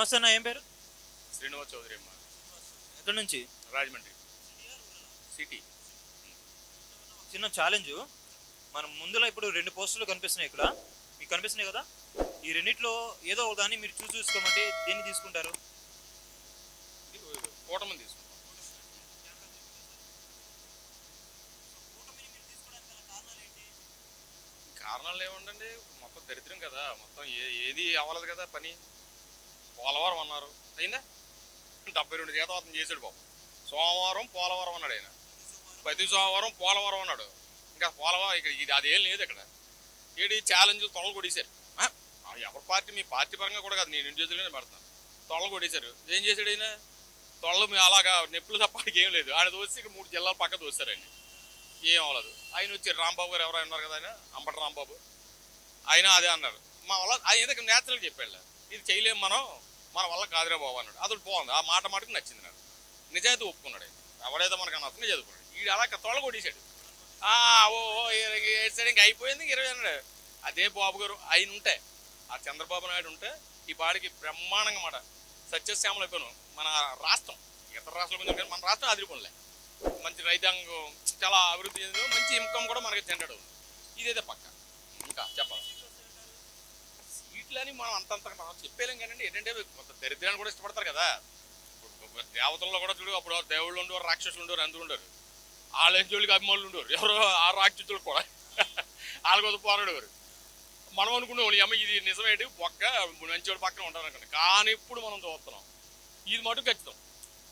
నమస్తే అన్న ఏం పేరు? శ్రీనివాస్ చౌదరి అమ్మ. ఎక్కడి నుంచి? రాజమండ్రి. సిటీ. చిన్న ఛాలెంజ్ మనం ముందులో ఇప్పుడు రెండు పోస్టులు కనిపిస్తున్నాయి ఇక్కడ. మీకు కనిపిస్తున్నాయి కదా? ఈ రెండిట్లో ఏదో ఒక దాన్ని మీరు చూసి చూసుకోమంటే దేన్ని తీసుకుంటారు? కూటమి తీసుకుంటాం. కారణాలు ఏముండండి? మొత్తం దరిద్రం కదా. మొత్తం ఏ ఏది అవ్వలేదు కదా పని. పోలవరం అన్నారు. అయిందా? డెబ్బై రెండు శాతం అతను బాబు సోమవారం పోలవరం అన్నాడు ఆయన. ప్రతి సోమవారం పోలవరం అన్నాడు. ఇంకా పోలవరం ఇక్కడ ఇది అదేం లేదు ఇక్కడ. ఏడి ఛాలెంజ్ తొలలు కొట్టేశారు. ఆ, ఎవరి పార్టీ? మీ పార్టీ పరంగా కూడా కాదు. నేను ఇండివిజువల్గానే పెడతాను. తొలలు కొడేశారు ఏం చేశాడు ఆయన? తొలలు మీ అలాగా నొప్పులు తప్పడానికి ఏం లేదు. ఆయన దోసి ఇక్కడ మూడు జిల్లాల పక్క దోశారు ఏం అవ్వలేదు. ఆయన వచ్చి రాంబాబు గారు ఎవరైనా ఉన్నారు కదా ఆయన? అంబటి రాంబాబు. ఆయన అదే అన్నారు. మా వల్ల ఆయన ఏదో నేచురల్గా చెప్పాడు. ఇది చేయలేము మనం. మన వల్ల కాదురా బాబు అన్నాడు. అతడు బాగుంది ఆ మాట మాటకు నచ్చింది నాకు. నిజాయితీ ఒప్పుకున్నాడు ఎవడైతే మనకు అన్న ఒప్పుకున్నాడు. వీడు అలా తొల కొట్టేశాడు. ఆ, ఓ ఏడ్చాడు ఇంకా అయిపోయింది ఇంక ఇరవై అన్నాడు. అదే బాబు గారు ఆయన ఉంటే ఆ చంద్రబాబు నాయుడు ఉంటే ఈ పాడికి బ్రహ్మాండంగా మాట. సత్యశ్యామలు అయిపోయాను మన రాష్ట్రం ఇతర రాష్ట్రాల మీద మన రాష్ట్రం అదిరిపోలే మంచి రైతాంగం చాలా అభివృద్ధి చెందింది మంచి ఇన్కమ్ కూడా మనకి జనరేట్ అవుతుంది ఇదైతే పక్క. ఇంకా చెప్పాలి. అని మనం అంతంత మనం చెప్పలేం కానీ ఏంటంటే కొంత దరిద్రాన్ని కూడా ఇష్టపడతారు కదా. దేవతల్లో కూడా చూడు అప్పుడు దేవుళ్ళు ఉండేవారు రాక్షసులు ఉండేవారు అందరూ ఉండరు వాళ్ళ జోలికి అభిమానులు ఉండేవారు. ఎవరో ఆ రాక్షసులు కూడా వాళ్ళ కోసం పోరాడేవారు. మనం అనుకునేవాళ్ళు అమ్మ ఇది నిజమేంటి? ఒక్క మంచివాడు పక్కన ఉంటారు అనుకోండి. కానీ ఇప్పుడు మనం చూస్తున్నాం ఇది మటు ఖచ్చితం.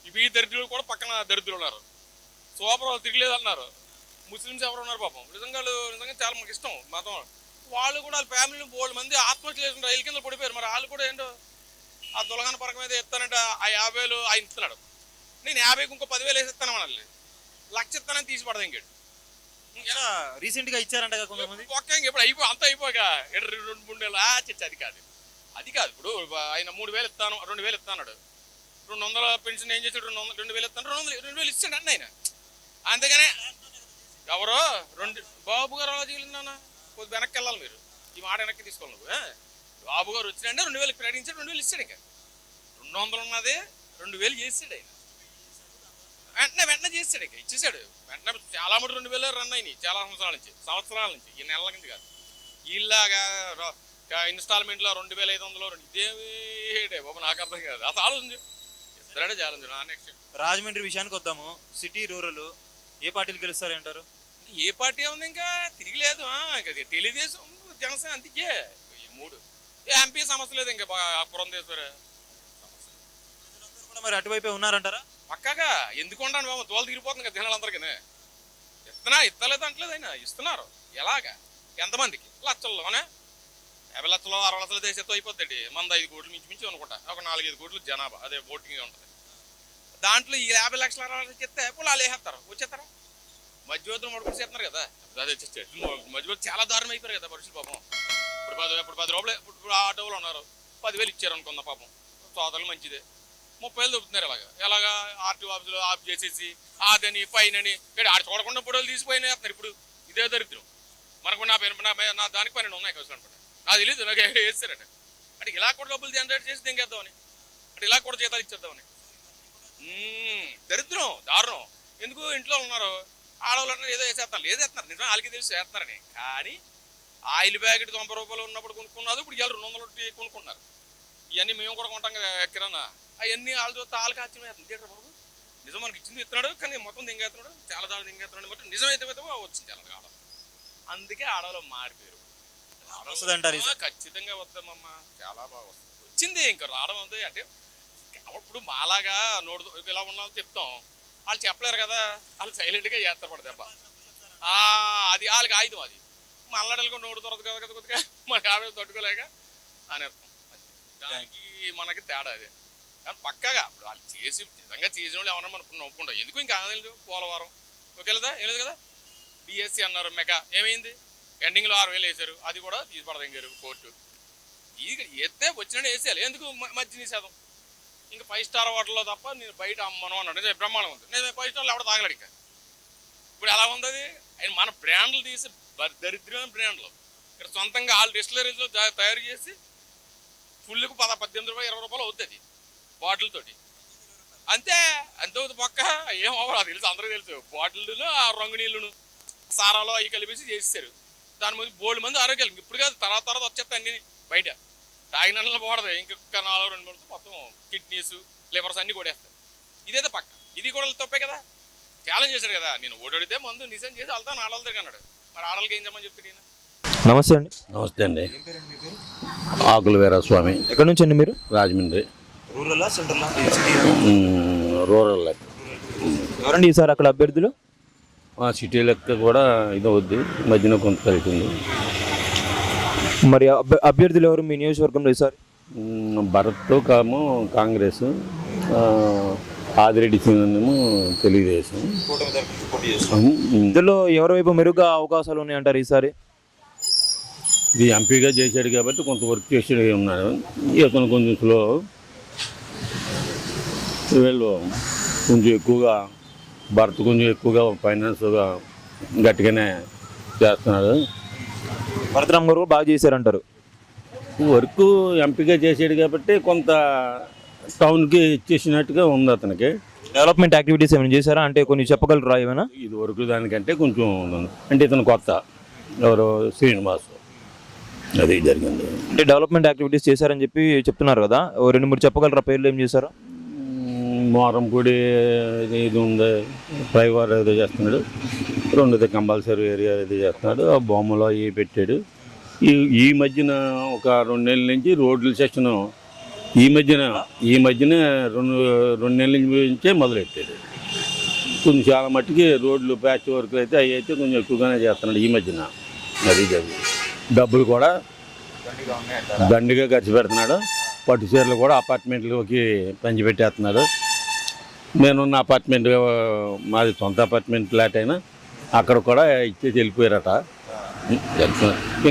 ఇవి ఈ దరిద్రులు కూడా పక్కన దరిద్రులు ఉన్నారు. సూపర్ వాళ్ళు తిరగలేదు అన్నారు ముస్లిమ్స్ ఎవరు ఉన్నారు పాపం. నిజంగా నిజంగా చాలా మాకు ఇష్టం మతం. వాళ్ళు కూడా వాళ్ళ ఫ్యామిలీ బోల్డ్ మంది ఆత్మహత్య చేసుకుంటారు. రైలు కింద పడిపోయారు. మరి వాళ్ళు కూడా ఏంటో? ఆ దులగన పరకం మీద ఇస్తానంటే ఆ యాభైలు ఆయన ఇస్తున్నాడు నేను యాభైకి ఇంకో పదివేలు వేసి ఇస్తాను మనల్ని. లక్ష ఇస్తానని తీసి పడదు ఇంకేడు. రీసెంట్గా ఇచ్చారంట కొంతమంది? ఒక్క ఇప్పుడు అయిపో అంత అయిపోగా రెండు మూడు నెలలు. చచ్చి అది కాదు. అది కాదు. ఇప్పుడు ఆయన మూడు వేలు ఇస్తాను రెండు వేలు ఇస్తాడు రెండు వందల పెన్షన్ ఏం చేసాడు రెండు వందలు రెండు వేలు ఇస్తాను రెండు వందలు రెండు వేలు ఇస్తాడు అన్న ఆయన. అందుకనే ఎవరో? రెండు బాబు గారు అలా కొద్ది వెనక్కి వెళ్ళాలి మీరు. ఈ మాట వెనక్కి తీసుకోవాలి నువ్వు బాబు గారు వచ్చినంటే రెండు వేలు ప్రకటించాడు రెండు వేలు ఇచ్చాడు ఇంకా. రెండు వందలు ఉన్నది రెండు వేలు చేసాడు ఆయన. వెంటనే వెంటనే చేసాడు ఇంకా ఇచ్చేసాడు. వెంటనే చాలా మటు రెండు వేలు రన్ అయినాయి చాలా సంవత్సరాల నుంచి సంవత్సరాల నుంచి ఈ నెలల నుంచి కాదు. ఇలాగా ఇన్స్టాల్మెంట్లో రెండు వేల ఐదు వందలు రెండు ఇదేమి బాబు నాకు అర్థం కాదు. అసలు ఆలోచించు ఇద్దరే చాలా నెక్స్ట్ రాజమండ్రి విషయానికి వద్దాము. సిటీ రూరల్ ఏ పార్టీలు గెలుస్తారంటారు? ఏ పార్టీ ఉంది ఇంకా ఇంకా అది తెలుగుదేశం జనసేన అంతికే. ఈ మూడు. ఏ ఎంపీ సమస్య లేదు ఇంకా పురంధేశ్వర కూడా మరి అటువైపే ఉన్నారంటారా? పక్కాగా ఎందుకు ఉండండి బాబు తోలు తిరిగిపోతుంది కదా జనాలందరికీ. ఇస్తున్నా ఇస్తలేదు అంటలేదు ఆయన ఇస్తున్నారు. ఎలాగా? ఎంతమందికి? లక్షల్లోనే? యాభై లక్షలు అరవై లక్షలు దేశంతో అయిపోద్దండి. మంది ఐదు కోట్లు మించి మించి అనుకుంటా. ఒక నాలుగైదు కోట్లు జనాభా అదే ఓటింగ్ ఉంటుంది. దాంట్లో ఈ యాభై లక్షల అరవై లక్షలు చెప్తే పొలాలు వేసేస్తారు. వచ్చేస్తారా? మధ్యవర్తులు మడుకుని చేస్తున్నారు కదా. అది మధ్యవర్తులు చాలా దారుణం అయిపోయారు కదా మనుషులు పాపం. ఇప్పుడు పది ఇప్పుడు పది రూపాయలు ఇప్పుడు ఆటోలు ఉన్నారు. పదివేలు ఇచ్చారు అనుకుందా పాపం. సోదరులు మంచిదే. ముప్పై వేలు దొబ్బుతున్నారు ఇలాగా. ఎలాగా ఆర్టీ ఆఫీసులో ఆఫ్ చేసేసి అదని పైనని ఇక్కడ ఆడ చూడకుండా పొడవలు తీసిపోయినా చెప్తున్నారు ఇప్పుడు. ఇదే దరిద్రం. మనకు నా పేరు నా దానికి పన్నెండు ఉన్నాయి కలిసి అనుకుంటా నాకు తెలియదు నాకు వేస్తారట. అంటే ఇలా కూడా డబ్బులు జనరేట్ చేసి దింగేద్దామని అంటే ఇలా కూడా జీతాలు ఇచ్చేద్దామని. దరిద్రం దారుణం. ఎందుకు ఇంట్లో ఉన్నారు? ఆడవాళ్ళు అన్నారు ఏదో వేసేస్తారు. లేదు వేస్తున్నారు. నిజం వాళ్ళకి తెలిసి వేస్తున్నారని కానీ ఆయిల్ ప్యాకెట్ తొంభై రూపాయలు ఉన్నప్పుడు కొనుక్కున్నది ఇప్పుడు ఇవాళ రెండు వందలు కొనుక్కున్నారు. ఇవన్నీ మేము కూడా కొంటాం కదా కిరాణా. అవన్నీ వాళ్ళ చూస్తే వాళ్ళకి ఆశ్చర్యం ఏంట్రా బాబు? నిజం మనకి ఇచ్చింది ఇస్తున్నాడు కానీ మొత్తం దింగేస్తున్నాడు చాలా దాని దింగేస్తున్నాడు బట్టి నిజమైతే అయితే వచ్చింది అలాగే ఆడ అందుకే ఆడవాళ్ళు మారిపోయారు. ఖచ్చితంగా వద్దామమ్మా చాలా బాగా వస్తుంది. వచ్చింది ఇంకా రావడం ఉంది అంటే ఇప్పుడు మాలాగా నోడు ఇలా ఉన్నాం చెప్తాం. వాళ్ళు చెప్పలేరు కదా వాళ్ళు సైలెంట్గా చేస్తారు పడ దెబ్బ. ఆ, అది వాళ్ళకి ఆయుధం అది. మల్లడలుగా నోడు దొరకదు కదా కదా కొద్దిగా మనకి ఆవేశం తట్టుకోలేక అనేస్తాం దానికి మనకి తేడా అది. కానీ పక్కగా ఇప్పుడు వాళ్ళు చేసి నిజంగా చేసిన వాళ్ళు ఏమన్నా మనకు నవ్వుకుంటాం ఎందుకు ఇంకా ఆగలేదు పోలవరం. ఓకేలేదా ఏం లేదు కదా? బిఎస్సి అన్నారు మెగా. ఏమైంది? ఎండింగ్లో ఆరు వేలు వేశారు. అది కూడా తీసిపడదంగారు కోర్టు. ఇది ఎత్తే వచ్చిన వేసేయాలి. ఎందుకు మధ్య నిషేధం ఇంకా ఫైవ్ స్టార్ హోటల్లో తప్ప నేను బయట అమ్మను అన్నాడు. నిజమే బ్రహ్మాండం ఉంది. నేను ఫైవ్ స్టార్లు ఎవడ తాగలేడు ఇంకా. ఇప్పుడు ఎలా ఉంది అది? ఆయన మన బ్రాండ్లు తీసి దరిద్రమైన బ్రాండ్లు ఇక్కడ సొంతంగా ఆల్ డిస్టిలరీస్లో తయారు చేసి ఫుల్కు పద పద్దెనిమిది రూపాయలు ఇరవై రూపాయలు అవుతుంది బాటిల్ తోటి. అంతే అంతే అవుతుంది పక్క. ఏం అవ్వదు తెలుసు అందరూ తెలుసు. బాటిల్లు ఆ రంగు నీళ్ళును సారాలో అవి కలిపేసి చేస్తారు దాని మీద బోల్డ్ మంది ఆరోగ్యాలు. ఇప్పుడు కాదు తర్వాత తర్వాత వచ్చేస్తాయి అన్ని బయట. తాగిన నీళ్ళు పోడదు ఇంకొక నాలుగు రెండు మూడు మొత్తం కిడ్నీస్ లివర్స్ అన్ని కొడేస్తాయి ఇదేదో పక్క. ఇది కూడా తప్పే కదా. ఛాలెంజ్ చేశాడు కదా. నేను ఓడితే మందు నిజం చేసి వెళ్తాను ఆడవాళ్ళ అన్నాడు. మరి ఆడవాళ్ళకి ఏం చేయమని చెప్తే నేను నమస్తే అండి. నమస్తే అండి. ఆకుల వీరస్వామి ఎక్కడి నుంచి అండి మీరు? రాజమండ్రి. రూరల్ రూరల్ లెక్క. ఎవరండి ఈసారి అక్కడ అభ్యర్థులు? ఆ సిటీ లెక్క కూడా ఇది అవుద్ది మధ్యన కొంత కలిసింది మరి అభ్య- అభ్యర్థులు ఎవరు మీ నియోజకవర్గంలో ఈసారి? మ్, భరత్ కాము కాంగ్రెస్. ఆ, ఆదిరెడ్డి సింగనేమో తెలుగుదేశం. ఇందులో ఎవరి వైపు మెరుగ్గా అవకాశాలు ఉన్నాయంటారు ఈసారి? ఇది ఎంపీగా చేశాడు కాబట్టి కొంత వర్క్ చేసాడు ఉన్నాడు ఇతను కొంచెం స్లో. వీళ్ళు కొంచెం ఎక్కువగా భర్త కొంచెం ఎక్కువగా ఫైనాన్స్గా గట్టిగానే చేస్తున్నాడు భరతరామ్ గారు బాగా చేశారంటారు. వర్క్ ఎంపీగా చేసాడు కాబట్టి కొంత టౌన్కి ఇచ్చేసినట్టుగా ఉంది అతనికి. డెవలప్మెంట్ యాక్టివిటీస్ ఏమైనా చేశారా? అంటే కొన్ని చెప్పగలరా ఏమైనా? ఇది వరకు దానికంటే కొంచెం ఉంది. అంటే ఇతను కొత్త. ఎవరు శ్రీనివాస్. అది జరిగింది. అంటే డెవలప్మెంట్ యాక్టివిటీస్ చేశారని చెప్పి చెప్తున్నారు కదా. ఓ రెండు మూడు చెప్పగలరా? పేర్లు ఏం చేశారు? మోరంపూడి ఇది ఉంది. ఫ్లైఓవర్ ఏదో చేస్తున్నాడు. రెండోది కంపల్సరీ ఏరియా ఇది చేస్తున్నాడు. ఆ బొమ్మలో అవి పెట్టాడు. ఈ ఈ మధ్యన ఒక రెండు నెలల నుంచి రోడ్ల సెక్షన్ ఈ మధ్యన ఈ మధ్యన రెండు రెండు నెలల నుంచే మొదలెట్టాడు. కొంచెం చాలా మట్టుకి రోడ్లు ప్యాచ్ వర్క్లు అయితే అవి అయితే కొంచెం ఎక్కువగానే చేస్తున్నాడు ఈ మధ్యన. అది డబ్బులు కూడా దండిగా ఖర్చు పెడుతున్నాడు. పట్టు చీరలు కూడా అపార్ట్మెంట్లోకి పంచిపెట్టేస్తున్నాడు నేనున్న అపార్ట్మెంట్ మాది సొంత అపార్ట్మెంట్ ఫ్లాట్ అయినా అక్కడ కూడా ఇచ్చేసి వెళ్ళిపోయారట.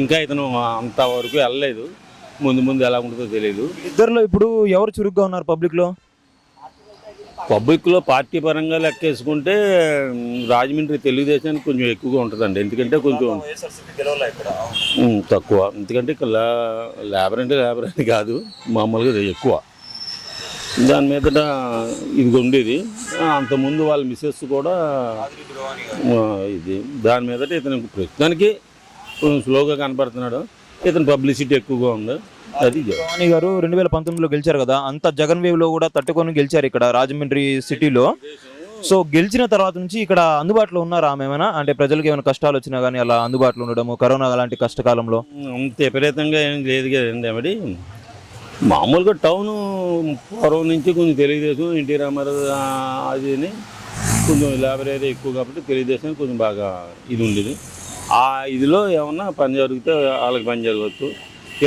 ఇంకా ఇతను అంతవరకు వెళ్ళలేదు. ముందు ముందు ఎలా ఉంటుందో తెలియదు ఇద్దరులో ఇప్పుడు ఎవరు చురుగ్గా ఉన్నారు పబ్లిక్లో పబ్లిక్లో పార్టీ పరంగా లెక్కేసుకుంటే రాజమండ్రి తెలుగుదేశానికి కొంచెం ఎక్కువగా ఉంటుందండి. ఎందుకంటే కొంచెం తక్కువ. ఎందుకంటే ఇక్కడ లేబర్ అంటే లేబర్ అని కాదు. మామూలుగా ఎక్కువ. దాని మీదట ఇది ఉండేది. అంతకుముందు వాళ్ళ మిస్సెస్ కూడా ఇది దాని మీదట ఇతను ప్రస్తుతానికి స్లోగా కనపడుతున్నాడు. ఇతను పబ్లిసిటీ ఎక్కువగా ఉంది. అది జ- భవానీ గారు రెండు వేల పంతొమ్మిదిలో గెలిచారు కదా అంత జగన్ వేవ్లో కూడా తట్టుకొని గెలిచారు ఇక్కడ రాజమండ్రి సిటీలో. సో గెలిచిన తర్వాత నుంచి ఇక్కడ అందుబాటులో ఉన్నారా ఏమైనా? అంటే ప్రజలకు ఏమైనా కష్టాలు వచ్చినా కానీ అలా అందుబాటులో ఉండడము కరోనా అలాంటి కష్టకాలంలో? అంత విపరీతంగా ఏం లేదు కదండి మామూలుగా టౌన్ పూర్వం నుంచి కొంచెం తెలుగుదేశం ఎన్టీ రామారావు అది అని కొంచెం లైబ్రరీ ఎక్కువ కాబట్టి తెలుగుదేశం కొంచెం బాగా ఇది ఉండేది. ఆ ఇదిలో ఏమన్నా పని జరిగితే వాళ్ళకి పని జరగవచ్చు.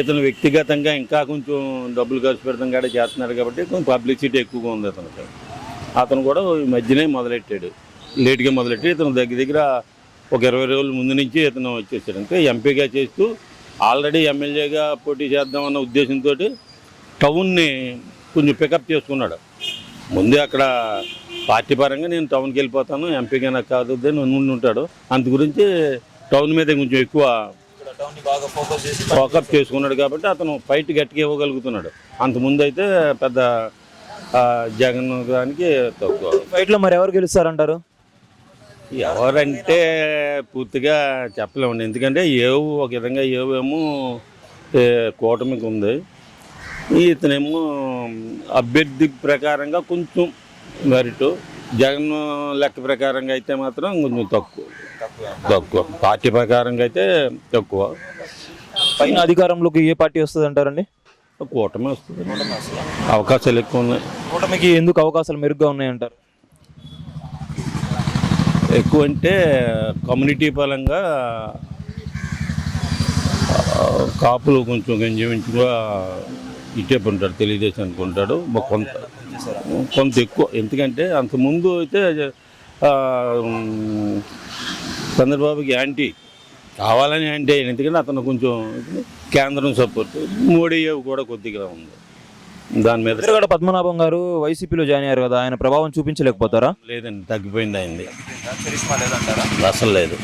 ఇతను వ్యక్తిగతంగా ఇంకా కొంచెం డబ్బులు ఖర్చు పెడతాం కాడ చేస్తున్నాడు కాబట్టి కొంచెం పబ్లిసిటీ ఎక్కువగా ఉంది అతనికి. అతను కూడా ఈ మధ్యనే మొదలెట్టాడు. లేట్గా మొదలెట్టి ఇతను దగ్గర దగ్గర ఒక ఇరవై రోజుల ముందు నుంచి ఇతను వచ్చేసాడు. అంటే ఎంపీగా చేస్తూ ఆల్రెడీ ఎమ్మెల్యేగా పోటీ చేద్దామన్న ఉద్దేశంతో టౌన్ని కొంచెం పికప్ చేసుకున్నాడు. ముందే అక్కడ పార్టీ పరంగా నేను టౌన్కి వెళ్ళిపోతాను ఎంపీగా నాకు కాదు అని ఉండి ఉంటాడు. అందు గురించి టౌన్ మీద కొంచెం ఎక్కువ ఫోకప్ చేసుకున్నాడు కాబట్టి అతను ఫైట్ గట్టిగా ఇవ్వగలుగుతున్నాడు. అంతకుముందు అయితే పెద్ద జగన్ దానికి తక్కువ. ఫైట్లో మరి ఎవరు గెలుస్తారంటారు? ఎవరంటే పూర్తిగా చెప్పలేమండి. ఎందుకంటే ఏవు ఒక విధంగా ఏవేమో కూటమికి ఉంది. ఇతనేమో అభ్యర్థి ప్రకారంగా కొంచెం మెరిట్. జగన్ లెక్క ప్రకారంగా అయితే మాత్రం కొంచెం తక్కువ. తక్కువ. పార్టీ ప్రకారంగా అయితే తక్కువ. పైన అధికారంలోకి ఏ పార్టీ వస్తుంది అంటారండి? కూటమి వస్తుంది. అవకాశాలు ఎక్కువ ఉన్నాయి. కూటమికి ఎందుకు అవకాశాలు మెరుగ్గా ఉన్నాయంటారు ఎక్కువ అంటే కమ్యూనిటీ పరంగా కాపులు కొంచెం గంజమించుగా ఇటేపు ఉంటాడు తెలుగుదేశం అనుకుంటాడు మా కొంత. కొంత ఎక్కువ. ఎందుకంటే అంతకుముందు అయితే చంద్రబాబుకి యాంటీ. కావాలని యాంటీ ఎందుకంటే అతను కొంచెం కేంద్రం సపోర్ట్. మోడీ కూడా కొద్దిగా ఉంది. దాని మీద ఎదురుగడ పద్మనాభం గారు వైసీపీలో జాయిన్ అయ్యారు కదా ఆయన ప్రభావం చూపించలేకపోతారా? లేదండి తగ్గిపోయింది అయింది. అసలు లేదు.